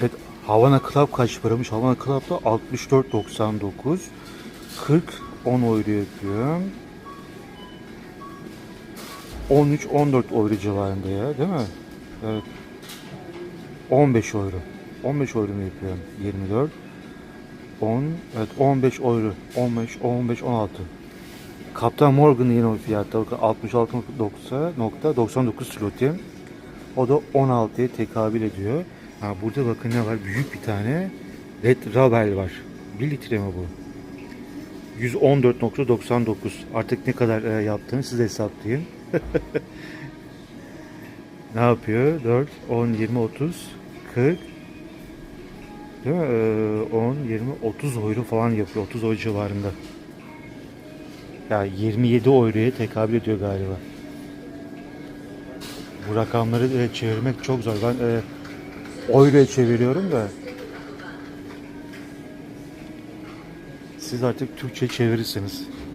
Evet Havana Club kaç paramış? Havana Club'da 64.99 40 10 euro yapıyor. 13-14 euro civarında ya değil mi? Evet. 15 euro. 15 euro mu yapıyor? 24 10 evet 15 euro. 15 15 16. Kaptan Morgan'ın yine o fiyatta 66.99 zloty. O da 16'ya tekabül ediyor. Ha, burada bakın ne var? Büyük bir tane Red Rabel var. 1 litre mi bu? 114.99. Artık ne kadar e, yaptığını siz hesaplayın. ne yapıyor? 4, 10, 20, 30, 40. Değil mi? Ee, 10, 20, 30 euro falan yapıyor. 30 euro civarında. Ya 27 euroya tekabül ediyor galiba. Bu rakamları e, çevirmek çok zor. Ben e, euroya çeviriyorum da. Siz artık Türkçe çevirirsiniz.